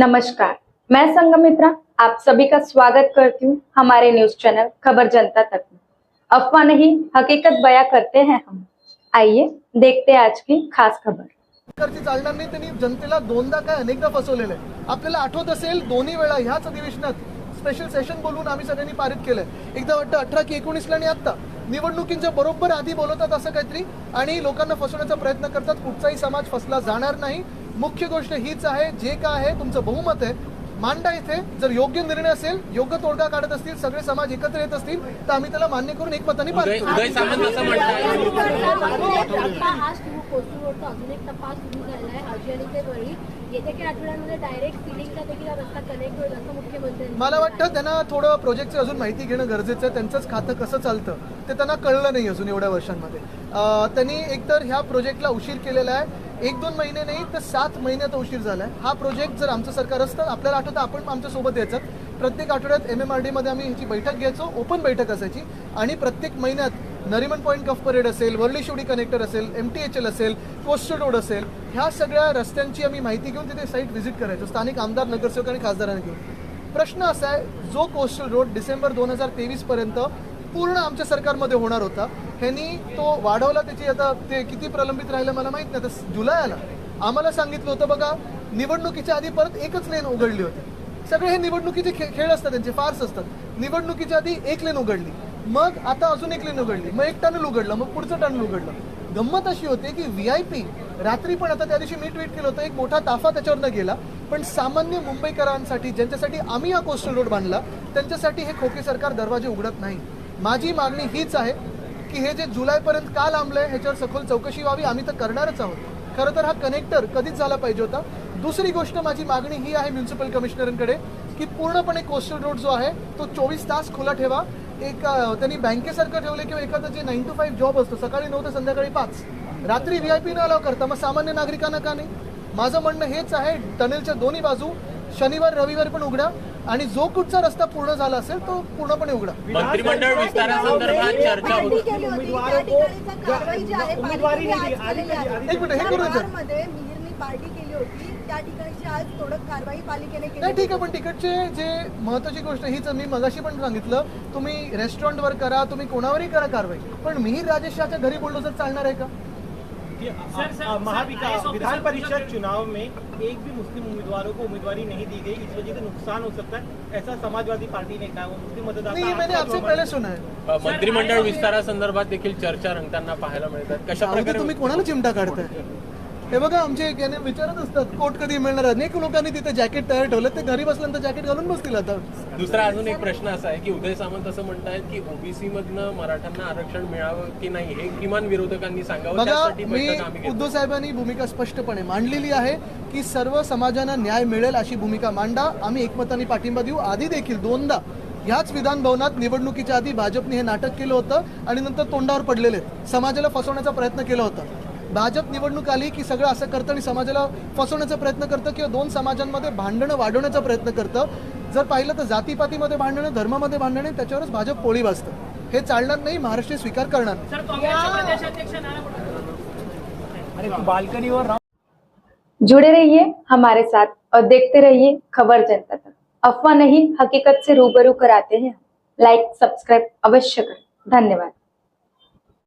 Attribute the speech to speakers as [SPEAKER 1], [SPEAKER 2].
[SPEAKER 1] नमस्कार मैं संगमित्रा आप सभी का स्वागत करती हूँ हमारे न्यूज चैनल खबर जनता तक में। अफवाह नहीं हकीकत बयां करते हैं हम। आइए देखते हैं आज की खास खबर।
[SPEAKER 2] सरकारची चालणार नाही त्यांनी जनतेला दोनदा काय अनेकदा फसवलेलं आहे. आपल्याला आठवत असेल दोन्ही वेळा ह्याच अधिवेशनात स्पेशल सेशन बोलून आम्ही सगळ्यांनी पारित केलंय. एकदा वाटतं अठरा की एकोणीसला आणि आत्ता. निवडणुकींच्या बरोबर आधी बोलवतात असं काहीतरी आणि लोकांना फसवण्याचा प्रयत्न करतात. कुठचाही समाज फसला जाणार नाही. मुख्य गोष्ट हीच आहे जे काय आहे तुमचं बहुमत आहे. मांडा इथे जर योग्य निर्णय असेल योग्य तोडगा काढत असतील सगळे समाज एकत्र येत असतील तर आम्ही त्याला मान्य करून
[SPEAKER 3] एक हा मुख्यमंत्र्यांनी
[SPEAKER 2] मला वाटतं त्यांना थोडं प्रोजेक्टची अजून माहिती घेणं गरजेचं आहे. त्यांचंच खातं कसं चालतं ते त्यांना कळलं नाही अजून एवढ्या वर्षांमध्ये. त्यांनी एकतर ह्या प्रोजेक्टला उशीर केलेला आहे. एक दोन महिने नाही तर सात महिन्यात उशीर झाला आहे हा प्रोजेक्ट जर आमचं सरकार असतं आपल्याला आठवतं आपण आमच्यासोबत यायचं. प्रत्येक आठवड्यात एम एम आर डीमध्ये आम्ही ह्याची बैठक घ्यायचो ओपन बैठक असायची. आणि प्रत्येक महिन्यात नरिमन पॉईंट कफ परेड असेल वर्ली शिवडी कनेक्टर असेल एम टी एच एल असेल कोस्टल रोड असेल ह्या सगळ्या रस्त्यांची आम्ही माहिती घेऊन तिथे साईट व्हिजिट करायचो. स्थानिक आमदार नगरसेवक आणि खासदारांना घेऊन. प्रश्न असा आहे जो कोस्टल रोड डिसेंबर दोन हजार तेवीसपर्यंत पूर्ण आमच्या सरकारमध्ये होणार होता. ह्यांनी तो वाढवला त्याची आता ते किती प्रलंबित राहिलं मला माहीत नाही. आता जुलै आला. आम्हाला सांगितलं होतं बघा निवडणुकीच्या आधी परत एकच लेन उघडली होती. सगळे हे निवडणुकीचे खे- खेळ असतात त्यांचे फार्स असतात. निवडणुकीच्या आधी एक लेन उघडली. मग आता अजून एक लेन उघडली. मग एक टनल उघडलं मग पुढचं टनल उघडलं. गंमत अशी होते की व्ही आय पी रात्री पण आता त्या दिवशी मी ट्विट केलं होतं एक मोठा ताफा त्याच्यावरनं गेला. पण सामान्य मुंबईकरांसाठी ज्यांच्यासाठी आम्ही हा कोस्टल रोड बांधला त्यांच्यासाठी हे खोके सरकार दरवाजे उघडत नाही. माझी मागणी हीच आहे की हे जे जुलैपर्यंत का लांबलंय ह्याच्यावर सखोल चौकशी व्हावी. आम्ही तर करणारच आहोत. खरं तर हा कनेक्टर कधीच झाला पाहिजे होता. दुसरी गोष्ट माझी मागणी ही आहे म्युन्सिपल कमिशनरांकडे की पूर्णपणे कोस्टल रोड जो आहे तो चोवीस तास खुला ठेवा. एक त्यांनी बँकेसारखं ठेवलं किंवा एखादं जे नाईन टू फाईव्ह जॉब असतो सकाळी नऊ ते संध्याकाळी पाच. रात्री व्ही आय पी न अलाव करता मग सामान्य नागरिकांना का नाही? माझं म्हणणं हेच आहे टनेलच्या दोन्ही बाजू शनिवार रविवार पण उघडा. आणि जो कुठचा रस्ता पूर्ण झाला असेल तो पूर्णपणे उघडा.
[SPEAKER 4] मंत्रिमंडळ विस्तारासंदर्भात चर्चा होती.
[SPEAKER 3] केली होती. त्या ठिकाणीचा कारवाई जी आहे पालिकेने आज केलेली आहे.
[SPEAKER 2] एक मिनिट, हे करू
[SPEAKER 3] केली
[SPEAKER 2] नाही ठीक आहे पण तिकडचे जे महत्वाची गोष्ट हीच मी मगाशी पण सांगितलं तुम्ही रेस्टॉरंटवर करा तुम्ही कोणावरही करा कारवाई. पण मिहीर राजेशाच्या घरी बुलडोजर चालणार आहे का?
[SPEAKER 5] महाविकास विधान परिषद चुनाव में एक भी मुस्लिम उम्मीदवारों को उम्मीदवारी नहीं दी गई इस वजह से नुकसान हो सकता है। ऐसा समाजवादी पार्टी ने कहा वो मुस्लिम मतदाता
[SPEAKER 2] मैंने आपसे पहिले सुना है।
[SPEAKER 4] मंत्रिमंडळ विस्तारासंदर्भात देखील चर्चा रंगताना पाहायला मिळतात. कशा
[SPEAKER 2] तुम्ही कोणाला चिमटा काढताय? हे बघा आमचे याने विचारत असतात कोट कधी मिळणार. अनेक लोकांनी तिथे जॅकेट तयार ठेवलं ते घरी बसल्यानंतर जॅकेट घालून बसतील आता
[SPEAKER 4] दुसरा अजून एक प्रश्न असा आहे की उदय सामंत असं म्हणतायत की ओबीसी मधनं मराठ्यांना आरक्षण मिळावं की नाही हे किमान विरोधकांनी सांगावं
[SPEAKER 2] बघा मी. उद्धव साहेबांनी भूमिका स्पष्टपणे मांडलेली आहे की सर्व समाजांना न्याय मिळेल अशी भूमिका मांडा आम्ही एकमताने पाठिंबा देऊ आधी देखील दोनदा ह्याच विधान भवनात निवडणुकीच्या आधी भाजपने हे नाटक केलं होतं आणि नंतर तोंडावर पडलेले. समाजाला फसवण्याचा प्रयत्न केला होता भाजप निवडणूक आली की सगळं असं करतं आणि समाजाला फसवण्याचा प्रयत्न करतं किंवा दोन समाजांमध्ये भांडणं वाढवण्याचा प्रयत्न करतं. जर पाहिलं तर जातीपातीमध्ये भांडणं धर्मामध्ये भांडणं त्याच्यावरच भाजप पोळी वाजतं. हे चालणार नाही महाराष्ट्र स्वीकार करणार नाही.
[SPEAKER 1] जुड़े रहिए हमारे साथ और देखते रहिए खबर जनता तक. अफवाह नहीं हकीकत से रूबरू कराते हैं लाइक सब्सक्राइब अवश्य करें. धन्यवाद.